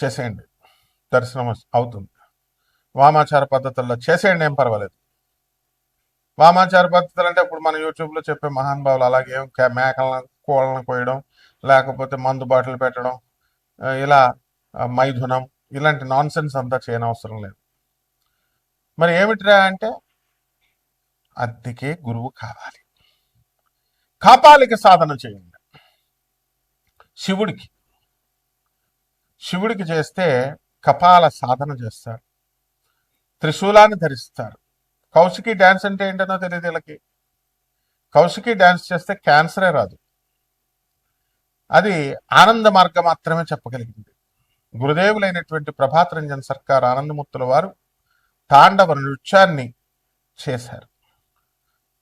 చేసేయండి. దర్శనం అవుతుంది. వామాచార పద్ధతుల్లో చేసేయండి ఏం పర్వాలేదు. వామాచార పద్ధతులు అంటే ఇప్పుడు మన యూట్యూబ్లో చెప్పే మహానుభావులు అలాగే మేకలను కోళ్ళను కోయడం లేకపోతే మందు బాటిల్ పెట్టడం ఇలా మైథునం ఇలాంటి నాన్ సెన్స్ అంతా చేయనవసరం లేదు. మరి ఏమిటిరా అంటే అద్దెకే గురువు కావాలి. కాపాలిక సాధన చేయండి. శివుడికి శివుడికి చేస్తే కపాల సాధన చేస్తారు. త్రిశూలాన్ని ధరిస్తారు. కౌశికి డ్యాన్స్ అంటే ఏంటనో తెలియదు వీళ్ళకి. కౌశికి డ్యాన్స్ చేస్తే క్యాన్సరే రాదు. అది ఆనంద మార్గం మాత్రమే చెప్పగలిగింది. గురుదేవులైనటువంటి ప్రభాత్ రంజన్ సర్కార్ ఆనందముత్తుల వారు తాండవ నృత్యాన్ని చేశారు.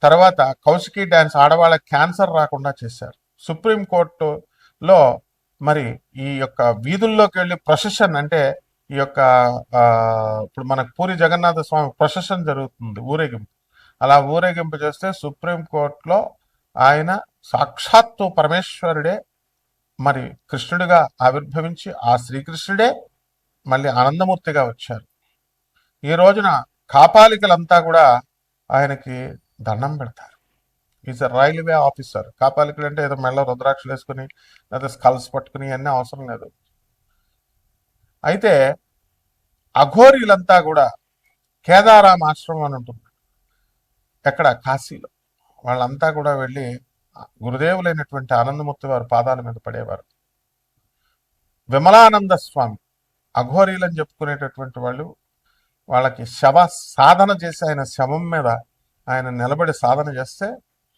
తర్వాత కౌశికి డ్యాన్స్ ఆడవాళ్ళ క్యాన్సర్ రాకుండా చేశారు. సుప్రీం కోర్టులో మరి ఈ యొక్క వీధుల్లోకి వెళ్ళి ప్రొసెషన్ అంటే ఈ యొక్క ఇప్పుడు మనకు పూరి జగన్నాథ స్వామి ప్రొసెషన్ జరుగుతుంది ఊరేగింపు. అలా ఊరేగింపు చేస్తే సుప్రీం కోర్టులో ఆయన సాక్షాత్తు పరమేశ్వరుడే మరి కృష్ణుడిగా ఆవిర్భవించి ఆ శ్రీకృష్ణుడే మళ్ళీ ఆనందమూర్తిగా వచ్చారు. ఈ రోజున కాపాలికలంతా కూడా ఆయనకి దండం పెడతారు. ఈజ్ అ రైల్వే ఆఫీసర్ కాపాలికలు అంటే ఏదో మెళ్ళ రుద్రాక్షలు వేసుకుని లేదా స్కల్స్ పట్టుకుని అన్నీ అవసరం లేదు. అయితే అఘోరీలంతా కూడా కేదారాం ఆశ్రమం అని ఉంటుంది. ఎక్కడ? కాశీలో. వాళ్ళంతా కూడా వెళ్ళి గురుదేవులైనటువంటి ఆనందమూర్తి వారి పాదాల మీద పడేవారు. విమలానంద స్వామి అఘోరీలని చెప్పుకునేటటువంటి వాళ్ళు వాళ్ళకి శవ సాధన చేసి ఆయన శవం మీద ఆయన నిలబడి సాధన చేస్తే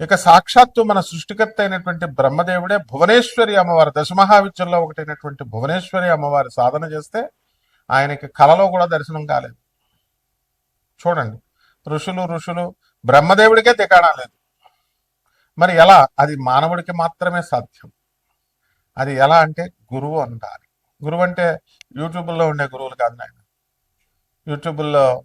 ఇక సాక్షాత్తు మన సృష్టికర్త అయినటువంటి బ్రహ్మదేవుడే భువనేశ్వరి అమ్మవారు దశమహావిద్యల్లో ఒకటైనటువంటి భువనేశ్వరి అమ్మవారి సాధన చేస్తే ఆయనకి కలలో కూడా దర్శనం కాలేదు. చూడండి. ఋషులు ఋషులు బ్రహ్మదేవుడికే దిగాడా లేదు. మరి ఎలా? అది మానవుడికి మాత్రమే సాధ్యం. అది ఎలా అంటే గురువు అంటారు. గురువు అంటే యూట్యూబ్లో ఉండే గురువులు కాదు నాయన. యూట్యూబ్లో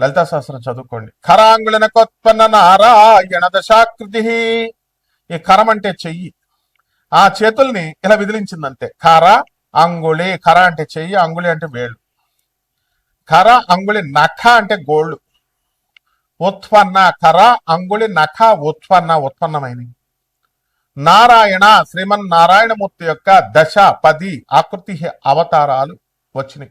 లలితా శాస్త్రం చదువుకోండి. ఖరాంగుళన కొత్పన్న నారాయణ దశాకృతి. ఈ కరం అంటే చెయ్యి. ఆ చేతుల్ని ఇలా విదిలించిందంతే. కర అంగుళి కర అంటే చెయ్యి అంగుళి అంటే వేళ్ళు. కర అంగుళి నఖ అంటే గోళ్ళు. ఉత్పన్న కర అంగుళి నఖ ఉత్పన్న ఉత్పన్నమైనవి. నారాయణ శ్రీమన్ నారాయణమూర్తి యొక్క దశ పది ఆకృతి అవతారాలు వచ్చినాయి.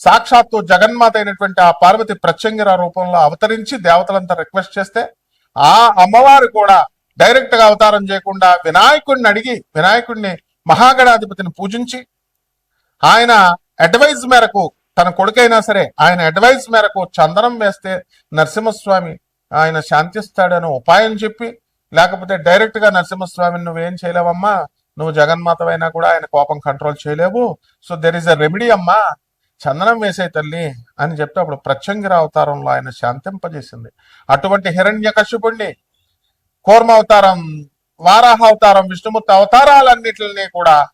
సాక్షాత్తు జగన్మాత అయినటువంటి ఆ పార్వతి ప్రత్యంగిర రూపంలో అవతరించి దేవతలంతా రిక్వెస్ట్ చేస్తే ఆ అమ్మవారు కూడా డైరెక్ట్గా అవతారం చేయకుండా వినాయకుడిని అడిగి వినాయకుడిని మహాగణాధిపతిని పూజించి ఆయన అడ్వైజ్ మేరకు తన కొడుకైనా సరే ఆయన అడ్వైజ్ మేరకు చందనం వేస్తే నరసింహస్వామి ఆయన శాంతిస్తాడని ఉపాయం చెప్పి లేకపోతే డైరెక్ట్గా నరసింహస్వామిని నువ్వేం చేయలేవమ్మా? నువ్వు జగన్మాతవైనా కూడా ఆయన కోపం కంట్రోల్ చేయలేవు. So there is a remedy అమ్మా. చందనం వేసే తల్లి అని చెప్తే అప్పుడు ప్రత్యంగిర అవతారంలో ఆయన శాంతింపజేసింది. అటువంటి హిరణ్య కశ్యపుణ్ణి కూర్మ అవతారం వారాహ అవతారం విష్ణుమూర్తి అవతారాలన్నిటిని కూడా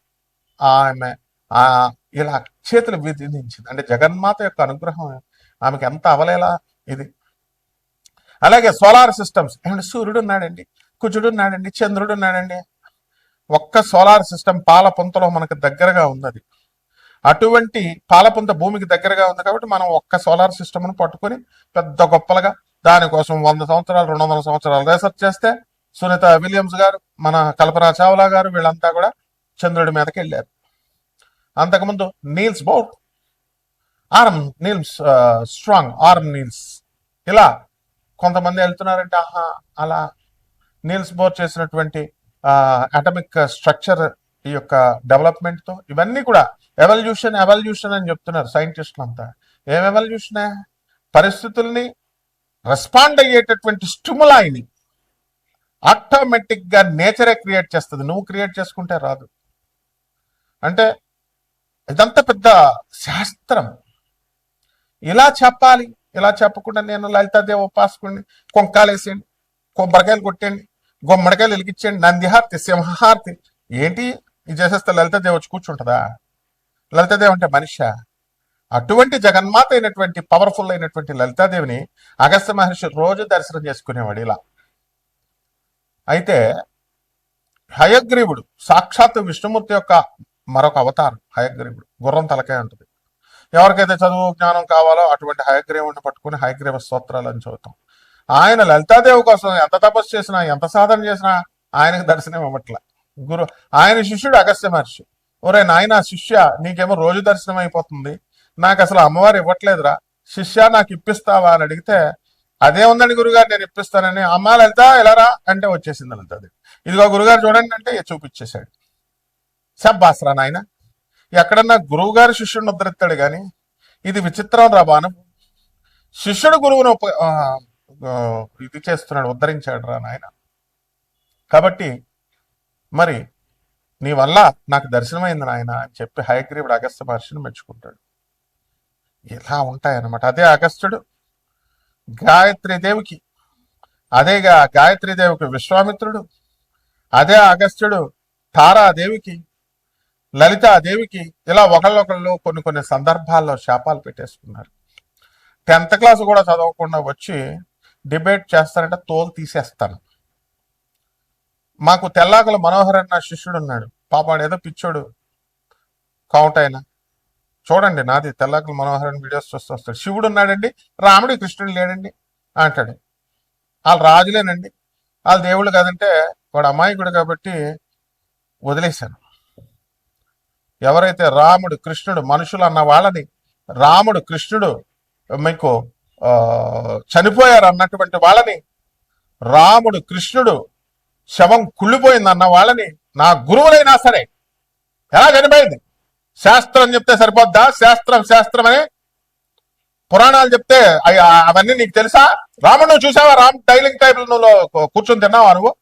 ఆమె ఆ ఇలా చేతులు విధించింది. అంటే జగన్మాత యొక్క అనుగ్రహం ఆమెకి ఎంత అవలేలా ఇది. అలాగే సోలార్ సిస్టమ్స్ ఏమంటే సూర్యుడు ఉన్నాడండి కుజుడు ఉన్నాడండి చంద్రుడు ఉన్నాడండి. ఒక్క సోలార్ సిస్టమ్ పాలపుంతలో మనకు దగ్గరగా ఉన్నది. అటువంటి పాలపుంత భూమికి దగ్గరగా ఉంది కాబట్టి మనం ఒక్క సోలార్ సిస్టమ్ను పట్టుకొని పెద్ద గొప్పలుగా దానికోసం వంద సంవత్సరాలు రెండు వందల సంవత్సరాలు రీసెర్చ్ చేస్తే సునీత విలియమ్స్ గారు మన కల్పనా చావ్లా గారు వీళ్ళంతా కూడా చంద్రుడి మీదకి వెళ్ళారు. అంతకుముందు Niels Bohr arm Niels strong arm Niels. ఇలా కొంతమంది వెళ్తున్నారంటే ఆహా అలా నీల్స్ బోర్ చేసినటువంటి అటమిక్ స్ట్రక్చర్ ఈ యొక్క డెవలప్మెంట్తో ఇవన్నీ కూడా ఎవల్యూషన్ ఎవల్యూషన్ అని చెప్తున్నారు సైంటిస్టులు అంతా. ఏం ఎవల్యూషనే పరిస్థితుల్ని రెస్పాండ్ అయ్యేటటువంటి స్టిములాయిని ఆటోమేటిక్గా నేచరే క్రియేట్ చేస్తుంది. నువ్వు క్రియేట్ చేసుకుంటే రాదు. అంటే ఇదంతా పెద్ద శాస్త్రం. ఇలా చెప్పాలి. ఇలా చెప్పకుండా నేను లలితాదేవి ఉపాసకుడిని కొంకాలేసేయండి కొబ్బరికాయలు కొట్టండి గుమ్మడికాయలు వెలిగించండి నందిహారతి సింహారతి ఏంటి? ఇది చేసేస్తే లలితాదేవి వచ్చి కూర్చుంటుందా? లలితాదేవి అంటే మనిష? అటువంటి జగన్మాత అయినటువంటి పవర్ఫుల్ అయినటువంటి లలితాదేవిని అగస్త్య మహర్షి రోజు దర్శనం చేసుకునేవాడు ఇలా. అయితే హయగ్రీవుడు సాక్షాత్ విష్ణుమూర్తి యొక్క మరొక అవతారం హయగ్రీవుడు. గుర్రం తలకాయ ఉంటుంది. ఎవరికైతే చదువు జ్ఞానం కావాలో అటువంటి హయగ్రీవుడిని పట్టుకుని హయగ్రీవ స్తోత్రాలు అని చదువుతాం ఆయన లలితాదేవి కోసం ఎంత తపస్సు చేసినా ఎంత సాధన చేసినా ఆయనకు దర్శనం ఇవ్వట్ల. గురు ఆయన శిష్యుడు అగస్త్య మహర్షి. ఒరే నాయన శిష్య నీకేమో రోజు దర్శనం అయిపోతుంది. నాకు అసలు అమ్మవారు ఇవ్వట్లేదురా. శిష్య నాకు ఇప్పిస్తావా అని అడిగితే అదే ఉందండి గురుగారు నేను ఇప్పిస్తానని. అమ్మ లలిత ఎలారా అంటే వచ్చేసింది లలితది ఇదిగో గురుగారు చూడండి అంటే చూపించేశాడు. సబ్బాసరా నాయన. ఎక్కడన్నా గురువు గారు శిష్యుడిని ఉద్ధరిస్తాడు కానీ ఇది విచిత్రం రా బాను. శిష్యుడు గురువును ఇది చేస్తున్నాడు ఉద్ధరించాడు రా నాయన. కాబట్టి మరి నీ వల్ల నాకు దర్శనమైంది నాయన అని చెప్పి హయగ్రీవుడు అగస్త్య మహర్షిని మెచ్చుకుంటాడు. ఇలా ఉంటాయన్నమాట. అదే అగస్త్యుడు గాయత్రి దేవికి అదేగా గాయత్రీదేవికి విశ్వామిత్రుడు అదే అగస్త్యుడు తారాదేవికి లలితాదేవికి ఇలా ఒకళ్ళొకళ్ళు కొన్ని కొన్ని సందర్భాల్లో శాపాలు పెట్టేసుకున్నారు. టెన్త్ క్లాస్ కూడా చదవకుండా వచ్చి డిబేట్ చేస్తారంటే తోలు తీసేస్తాను. మాకు తెల్లాకుల మనోహర్ అన్న శిష్యుడు ఉన్నాడు. పాపాడు ఏదో పిచ్చోడు కౌంట్ చూడండి నాది తెల్లాకుల మనోహర్ అని వీడియోస్ చూస్తూ వస్తాడు. శివుడు ఉన్నాడండి రాముడు కృష్ణుడు లేడండి అంటాడు. వాళ్ళు రాజులేనండి. వాళ్ళ దేవుళ్ళు కాదంటే వాడు అమాయకుడు కాబట్టి వదిలేశాను. ఎవరైతే రాముడు కృష్ణుడు మనుషులు అన్న వాళ్ళని రాముడు కృష్ణుడు మీకు చనిపోయారు అన్నటువంటి వాళ్ళని రాముడు కృష్ణుడు శవం కుళ్ళిపోయింది అన్న వాళ్ళని నా గురువులైనా సరే ఎలా చనిపోయింది? శాస్త్రం చెప్తే సరిపోద్దా? శాస్త్రం శాస్త్రం అని పురాణాలు చెప్తే అవన్నీ నీకు తెలుసా? రాముడు నువ్వు చూసావా? రామ్ డైలింగ్ టేబుల్ నువ్వు కూర్చొని తిన్నావా నువ్వు?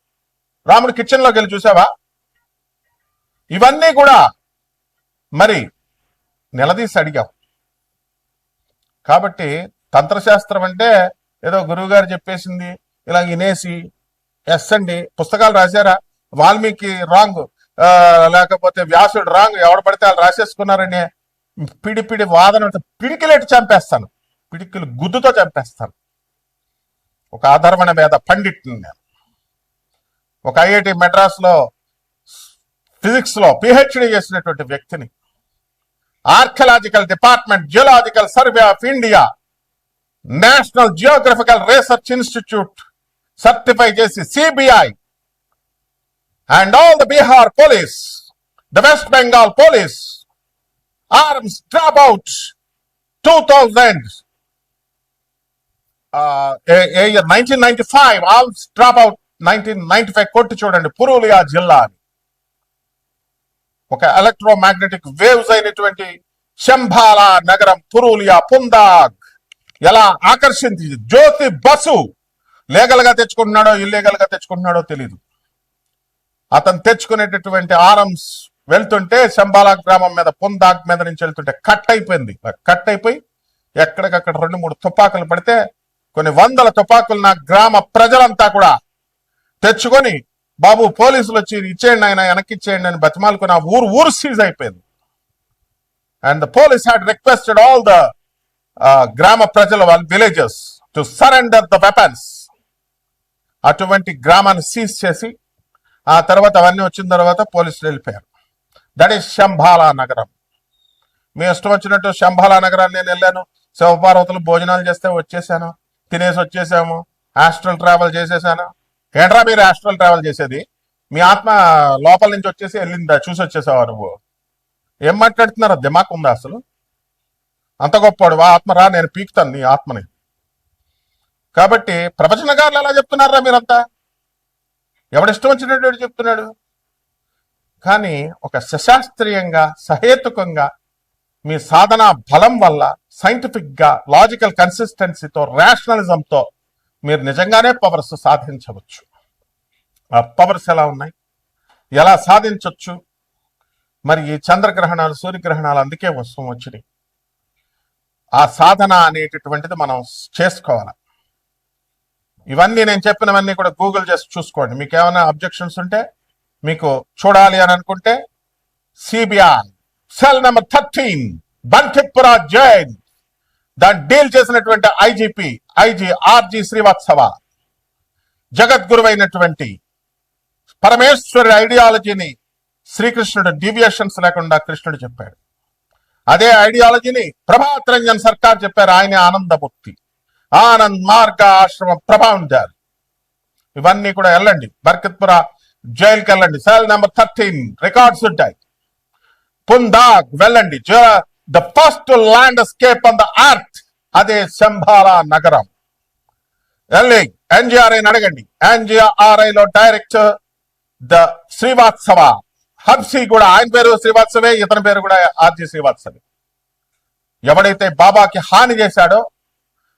రాముడు కిచెన్లోకి వెళ్ళి చూసావా? ఇవన్నీ కూడా మరి నిలదీసి అడిగాం కాబట్టి తంత్రశాస్త్రం అంటే ఏదో గురువుగారు చెప్పేసింది ఇలా వినేసి ఎస్ అండి. పుస్తకాలు రాశారా? వాల్మీకి రాంగ్. లేకపోతే వ్యాసుడు రాంగ్. ఎవడు పడితే వాళ్ళు రాసేసుకున్నారని పిడి పిడి వాదన పిడికిలేటి చంపేస్తాను. పిడికిలు గుద్దుతో చంపేస్తాను. ఒక ఆధర్మణ మీద పండిట్ని నేను. ఒక ఐఐటి మెడ్రాస్లో ఫిజిక్స్లో ఫిజిక్స్లో పిహెచ్డి చేసినటువంటి వ్యక్తిని. Archaeological department geological survey of India national geographical research institute certify చేసి CBI and all the Bihar police the west Bengal police arms drop out two thousand nineteen ninety five arms drop out nineteen ninety five కొట్టి చూడండి పురూలియా జిల్లా అని. ఒక electromagnetic waves అయినటువంటి శంభాలా నగరం పురూలియా పుందాగ్. ఎలా ఆకర్షించింది? జ్యోతి బసు లీగల్గా తెచ్చుకుంటున్నాడో ఇల్లీగల్గా తెచ్చుకుంటున్నాడో తెలియదు అతను తెచ్చుకునేటటువంటి ఆర్మ్స్ వెళ్తుంటే శంబాలా గ్రామం మీద పుందాగ్ మీద నుంచి వెళ్తుంటే కట్ అయిపోయింది. కట్ అయిపోయి ఎక్కడికక్కడ రెండు మూడు తుపాకులు పడితే కొన్ని వందల తుపాకులు నా గ్రామ ప్రజలంతా కూడా తెచ్చుకొని బాబు పోలీసులు వచ్చి ఇచ్చేయండి ఆయన వెనక్కి ఇచ్చేయండి అని బతిమాలకు నా ఊరు ఊరు సీజ్ అయిపోయింది. And the police had requested all the గ్రామ ప్రజల వాళ్ళ villages to surrender the weapons అటువంటి గ్రామాన్ని సీజ్ చేసి ఆ తర్వాత అవన్నీ వచ్చిన తర్వాత పోలీసులు వెళ్ళిపోయారు. దట్ ఈస్ శంభాలా నగరం. మీ ఇష్టం వచ్చినట్టు శంభాలా నగరాన్ని నేను వెళ్ళాను. శివపార్వతులు భోజనాలు చేస్తే వచ్చేసాను. తినేసి వచ్చేసాము. హాస్టల్ ట్రావెల్ చేసేసాను. ఏంట్రా మీరు హాస్టల్ ట్రావెల్ చేసేది? మీ ఆత్మ లోపల నుంచి వచ్చేసి వెళ్ళిందా? చూసి వచ్చేసావా నువ్వు? ఏం మాట్లాడుతున్నారా? దిమాక్ ఉందా అసలు? అంత గొప్పవాడు. ఆత్మ రా నేను పీకుతాను నీ ఆత్మని. కాబట్టి ప్రవచనగారులు ఎలా చెప్తున్నారా మీరంతా? ఎవడిష్టం వచ్చినటువంటి చెప్తున్నాడు? కానీ ఒక సశాస్త్రీయంగా సహేతుకంగా మీ సాధన బలం వల్ల సైంటిఫిక్గా లాజికల్ కన్సిస్టెన్సీతో రేషనలిజంతో మీరు నిజంగానే పవర్స్ సాధించవచ్చు. ఆ పవర్స్ ఎలా ఉన్నాయి? ఎలా సాధించవచ్చు మరి ఈ చంద్రగ్రహణాలు సూర్యగ్రహణాలు అందుకే వస్తూ వచ్చినాయి ఆ సాధన అనేటటువంటిది మనం చేసుకోవాలి? ఇవన్నీ నేను చెప్పినవన్నీ కూడా గూగుల్ చేసి చూసుకోండి. మీకు ఏమైనా అబ్జెక్షన్స్ ఉంటే మీకు చూడాలి అని అనుకుంటే CBR cell number thirteen Bankipura Jain దాన్ని డీల్ చేసినటువంటి ఐజీపీ ఐజీ ఆర్జీ శ్రీవాత్సవ జగద్గురువైనటువంటి పరమేశ్వరి ఐడియాలజీని శ్రీకృష్ణుడు డీవియేషన్స్ లేకుండా కృష్ణుడు చెప్పాడు. అదే ఐడియాలజీని ప్రభాత్ రంజన్ సర్కార్ చెప్పారు. ఆయన ఆనందముక్తి ఆనంద్ మార్గ ఆశ్రమ ప్రభావంజారు ఇవన్నీ కూడా వెళ్ళండి. బర్కత్పుర జైలుకి వెళ్ళండి. సెల్ నెంబర్ థర్టీన్ రికార్డ్స్ ఉంటాయి. పుందాగ్ వెళ్ళండి. The first landscape on the earth. అదే శంభాల నగరం. వెళ్ళి ఎన్జిఆర్ఐ అడగండి. ఎన్జిఆర్ఐ లో డైరెక్టర్ ద శ్రీవాత్సవ హబ్సి కూడా ఆయన పేరు శ్రీవాత్సవే ఇతని పేరు కూడా ఆర్జీ శ్రీవాత్సవే ఎవడైతే బాబాకి హాని చేశాడో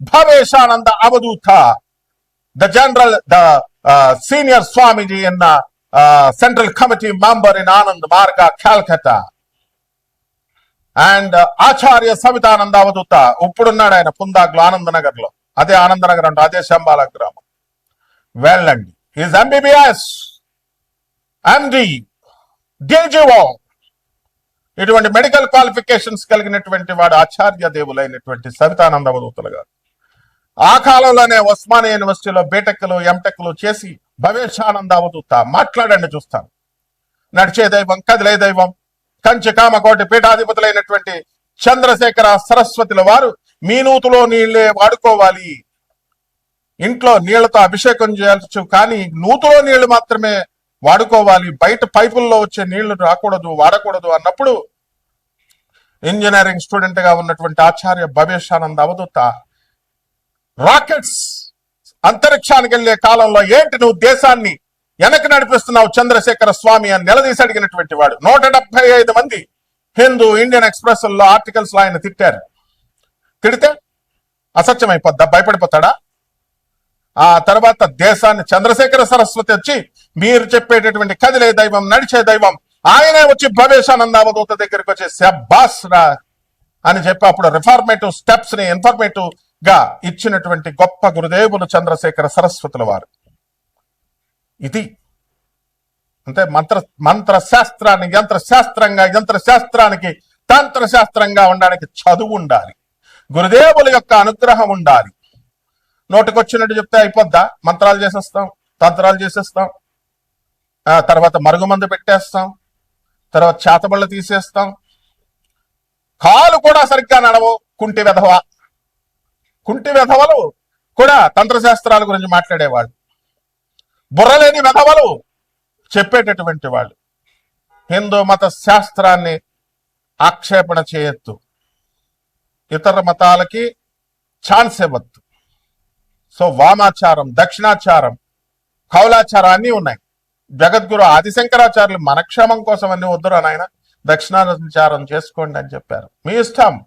Bhaveshananda Avadhuta. The general, the uh, senior Swamiji in the uh, Central Committee member in Anand Marga, Calcutta. And Acharya Savitananda Avadhuta ఇప్పుడున్నాడు ఆయన పుందాగ్లో ఆనందనగర్లో అదే ఆనందనగర్ అంటే అదే శంబాల గ్రామం. వెళ్ళండి ఈజ్ ఎంబీబీఎస్ ఎండి డిజిఓ ఇటువంటి మెడికల్ క్వాలిఫికేషన్స్ కలిగినటువంటి వాడు ఆచార్య దేవులైనటువంటి సవితానంద అవధూతలు గారు. ఆ కాలంలోనే ఉస్మానియా యూనివర్సిటీలో బీటెక్లు ఎంటెక్లు చేసి భవేశానంద అవధూత మాట్లాడండి చూస్తాను. నడిచే దైవం కదిలే దైవం కంచి కామకోటి పీఠాధిపతులైనటువంటి చంద్రశేఖర సరస్వతుల వారు మీ నూతులో నీళ్ళే వాడుకోవాలి. ఇంట్లో నీళ్ళతో అభిషేకం చేయవచ్చు కానీ నూతులో నీళ్ళు మాత్రమే వాడుకోవాలి. బయట పైపుల్లో వచ్చే నీళ్ళు రాకూడదు వాడకూడదు అన్నప్పుడు ఇంజనీరింగ్ స్టూడెంట్గా ఉన్నటువంటి ఆచార్య భవేశానంద అవధూత రాకెట్స్ అంతరిక్షానికి వెళ్ళే కాలంలో ఏంటి నువ్వు దేశాన్ని వెనక్కి నడిపిస్తున్నావు చంద్రశేఖర స్వామి అని నిలదీసి అడిగినటువంటి వాడు? నూట ఐదు మంది హిందూ ఇండియన్ ఎక్స్ప్రెస్లో ఆర్టికల్స్లో ఆయన తిట్టారు. తిడితే అసత్యం అయిపోద్దా భయపడిపోతాడా? ఆ తర్వాత దేశాన్ని చంద్రశేఖర సరస్వతి వచ్చి మీరు చెప్పేటటువంటి కదిలే దైవం నడిచే దైవం ఆయనే వచ్చి భవేశానంద అవధూత దగ్గరికి వచ్చి శబ్బాస్ రా అని చెప్పి అప్పుడు రిఫార్మేటివ్ స్టెప్స్ని ఇన్ఫర్మేటివ్ గా ఇచ్చినటువంటి గొప్ప గురుదేవులు చంద్రశేఖర సరస్వతుల వారు. ఇది అంటే మంత్ర మంత్ర శాస్త్రాన్ని యంత్ర శాస్త్రంగా యంత్ర శాస్త్రానికి తంత్ర శాస్త్రంగా ఉండడానికి చదువు ఉండాలి. గురుదేవుల యొక్క అనుగ్రహం ఉండాలి. నోటికొచ్చినట్టు చెప్తే అయిపోద్దా? మంత్రాలు చేసేస్తాం తంత్రాలు చేసేస్తాం. ఆ తర్వాత మరుగుమందు పెట్టేస్తాం. తర్వాత చేతబళ్ళు తీసేస్తాం. కాలు కూడా సరిగ్గా నడవు కుంటి వెధవా? కుంటి వెధవలు కూడా తంత్రశాస్త్రాల గురించి మాట్లాడేవాళ్ళు. బుర్రలేని వెధవలు చెప్పేటటువంటి వాళ్ళు. హిందూ మత శాస్త్రాన్ని ఆక్షేపణ చేయొద్దు. ఇతర మతాలకి ఛాన్స్ ఇవ్వద్దు. సో వామాచారం దక్షిణాచారం కౌలాచారం అన్నీ ఉన్నాయి. జగద్గురు ఆదిశంకరాచార్యులు మనక్షేమం కోసం అన్ని వద్దురా నాయన దక్షిణాచారం చేసుకోండి అని చెప్పారు. మీ ఇష్టం.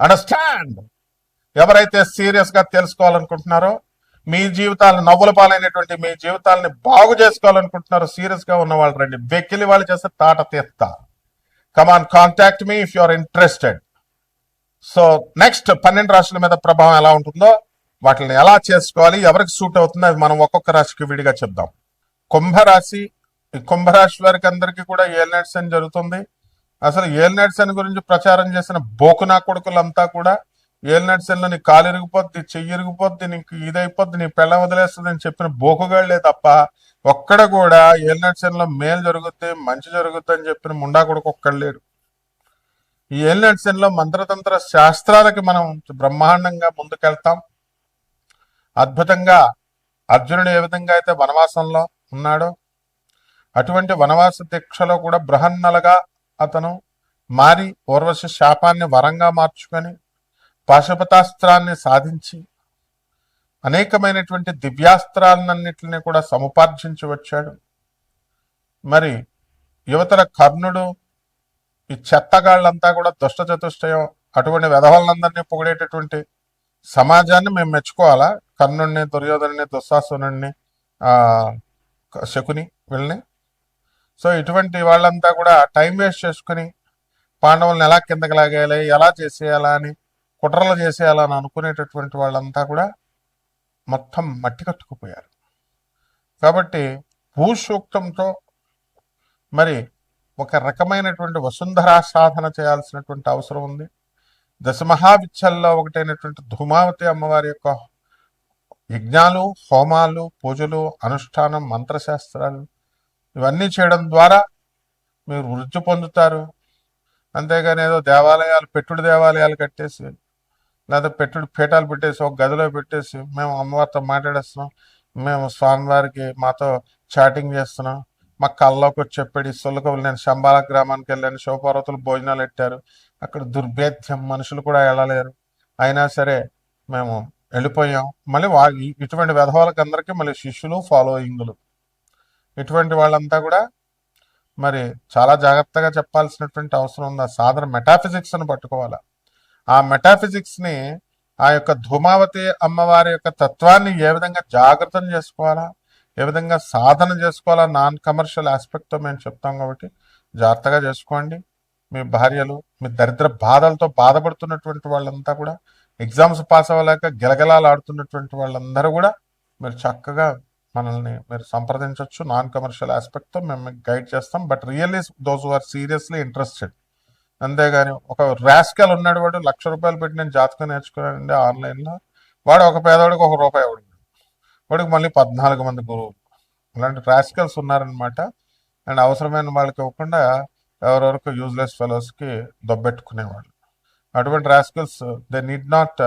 అండర్స్టాండ్ ఎవరైతే సీరియస్గా తెలుసుకోవాలనుకుంటున్నారో మీ జీవితాలను నవ్వుల పాలైనటువంటి మీ జీవితాలని బాగు చేసుకోవాలనుకుంటున్నారో సీరియస్గా ఉన్న వాళ్ళు రండి. వెక్కిలి వాళ్ళు చేస్తే తాట తీస్తా come on contact me if you are interested so next పన్నెండు రాశుల మీద ప్రభావం ఎలా ఉంటుందో వాటిని ఎలా చేసుకోవాలి ఎవరికి సూట్ అవుతుందో అది మనం ఒక్కొక్క రాశికి విడిగా చెప్దాం. కుంభరాశి ఈ కుంభరాశి వారికి అందరికీ కూడా ఏలినట్స్ అని జరుగుతుంది? అసలు ఏల్నెట్స్ అని గురించి ప్రచారం చేసిన బోకునా కొడుకులంతా కూడా ఏల్నెట్స్లో నీ కాలు ఇరిగిపోద్ది చెయ్యి ఇరిగిపోద్ది నీకు ఇదైపోద్ది నీ పెళ్ళ వదిలేస్తుంది అని చెప్పిన బోకుగాళ్ళే తప్ప ఒక్కడ కూడా ఏల్నట్సన్లో మేలు జరుగుద్ది మంచి జరుగుద్ది అని చెప్పిన ముండా కొడుకు ఒక్కడు లేడు. ఈ ఏల్నట్సన్లో లో మంత్రతంత్ర శాస్త్రాలకి మనం బ్రహ్మాండంగా ముందుకెళ్తాం. అద్భుతంగా అర్జునుడు ఏ విధంగా అయితే వనవాసంలో ఉన్నాడో అటువంటి వనవాస దీక్షలో కూడా బృహన్నలుగా అతను మారి పూర్వశ శాపాన్ని వరంగా మార్చుకొని పాశుపతాస్త్రాన్ని సాధించి అనేకమైనటువంటి దివ్యాస్త్రాలన్నింటినీ కూడా సముపార్జించి వచ్చాడు. మరి యువతల కర్ణుడు ఈ చెత్తగాళ్ళంతా కూడా దుష్ట చతుష్టయం అటువంటి వెధవలందరినీ పొగిడేటటువంటి సమాజాన్ని మేము మెచ్చుకోవాలా? కర్ణుడిని దుర్యోధనుని దుస్సాసుని శకుని వీళ్ళని? సో ఇటువంటి వాళ్ళంతా కూడా టైం వేస్ట్ చేసుకుని పాండవులను ఎలా కిందకి లాగేయాలి ఎలా చేసేయాలా అని కుట్రలు చేసేయాలా అని అనుకునేటటువంటి వాళ్ళంతా కూడా మొత్తం మట్టి కట్టుకుపోయారు. కాబట్టి భూసూక్తంతో మరి ఒక రకమైనటువంటి వసుంధరా సాధన చేయాల్సినటువంటి అవసరం ఉంది. దశమహావిచ్చల్లో ఒకటైనటువంటి ధూమావతి అమ్మవారి యొక్క యజ్ఞాలు హోమాలు పూజలు అనుష్ఠానం మంత్రశాస్త్రాలు ఇవన్నీ చేయడం ద్వారా మీరు వృద్ధి పొందుతారు. అంతేగాని ఏదో దేవాలయాలు పెట్టుడు దేవాలయాలు కట్టేసి లేదా పెట్టుడు పీఠాలు పెట్టేసి ఒక గదిలో పెట్టేసి మేము అమ్మవారితో మాట్లాడేస్తున్నాం. మేము స్వామివారికి మాతో చాటింగ్ చేస్తున్నాం. మా కళ్ళలోకి వచ్చి చెప్పాడు సొల్లకవులు నేను శంబాల గ్రామానికి వెళ్ళాను. శివపార్వతులు భోజనాలు పెట్టారు. అక్కడ దుర్భేద్యం మనుషులు కూడా వెళ్ళలేరు అయినా సరే మేము వెళ్ళిపోయాం. మళ్ళీ వా ఇటువంటి విధవాలకు అందరికీ మళ్ళీ శిష్యులు ఫాలోయింగ్లు. ఇటువంటి వాళ్ళంతా కూడా మరి చాలా జాగ్రత్తగా చెప్పాల్సినటువంటి అవసరం ఉంది. ఆ సాధన మెటాఫిజిక్స్ను పట్టుకోవాలా? ఆ మెటాఫిజిక్స్ని ఆ యొక్క ధూమావతి అమ్మవారి యొక్క తత్వాన్ని ఏ విధంగా జాగ్రత్తం చేసుకోవాలా? ఏ విధంగా సాధన చేసుకోవాలా? నాన్ కమర్షియల్ ఆస్పెక్ట్తో మేము చెప్తాం కాబట్టి జాగ్రత్తగా చేసుకోండి. మీ భార్యలు మీ దరిద్ర బాధలతో బాధపడుతున్నటువంటి వాళ్ళంతా కూడా ఎగ్జామ్స్ పాస్ అవ్వలేక గిలగలాలు ఆడుతున్నటువంటి వాళ్ళందరూ కూడా మీరు చక్కగా మనల్ని మీరు సంప్రదించవచ్చు. నాన్ కమర్షియల్ ఆస్పెక్ట్తో మేము మీకు గైడ్ చేస్తాం. But really those are seriously interested అంతేగాని ఒక రాస్కల్ ఉన్నాడు వాడు లక్ష రూపాయలు పెట్టి నేను జాతకం నేర్చుకున్నానండి ఆన్లైన్లో వాడు ఒక పేదవాడికి ఒక రూపాయి వాడు వాడికి మళ్ళీ పద్నాలుగు మంది గురువు అలాంటి రాస్కల్స్ ఉన్నారనమాట అండ్ అవసరమైన వాళ్ళకి ఇవ్వకుండా ఎవరెవరికి యూజ్లెస్ ఫెలోస్కి దొబ్బెట్టుకునేవాళ్ళు. అటువంటి rascals they need not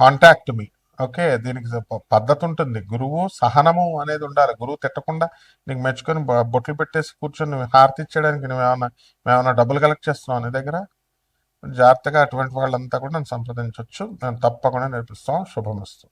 contact me okay దీనికి పద్ధతి ఉంటుంది గురువు సహనము అనేది ఉండాలి. గురువు తిట్టకుండా నీకు మెచ్చుకొని బొట్లు పెట్టేసి కూర్చొని హారతి ఇచ్చేయడానికి నువ్వు ఏమైనా మేమన్నా డబ్బులు కలెక్ట్ చేస్తున్నావు నీ దగ్గర? జాగ్రత్తగా అటువంటి వాళ్ళంతా కూడా నన్ను సంప్రదించవచ్చు నేను తప్పకుండా నేర్పిస్తాం. శుభమస్తు.